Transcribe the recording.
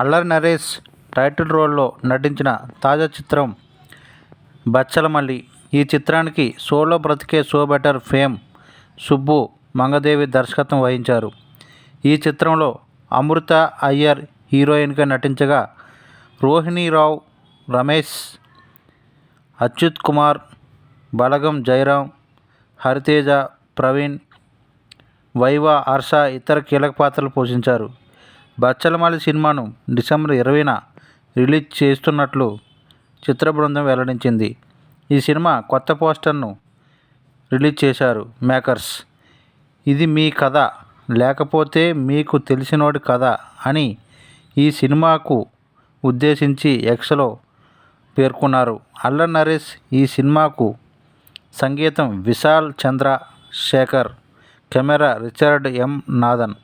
Allari Naresh title రోల్లో నటించిన తాజా చిత్రం బచ్చలమల్లి. ఈ చిత్రానికి సోలో బ్రతికే so better fame Subbu Mangadevi దర్శకత్వం వహించారు. ఈ చిత్రంలో అమృత అయ్యర్ హీరోయిన్గా నటించగా రోహిణీరావు రమేష్ అచ్యుత్ కుమార్ బలగం జయరాం హరితేజ ప్రవీణ్ వైవా హర్ష ఇతర కీలక పాత్రలు పోషించారు. బచ్చలమాలి సినిమాను డిసెంబర్ ఇరవైన రిలీజ్ చేస్తున్నట్లు చిత్ర బృందం వెల్లడించింది. ఈ సినిమా కొత్త పోస్టర్ను రిలీజ్ చేశారు మేకర్స్. ఇది మీ కథ లేకపోతే మీకు తెలిసినోడి కథ అని ఈ సినిమాకు ఉద్దేశించి ఎక్స్లో పేర్కొన్నారు. అల్లర్ నరేష్ ఈ సినిమాకు సంగీతం Vishal Chandra Shekhar camera Richard M Nathan.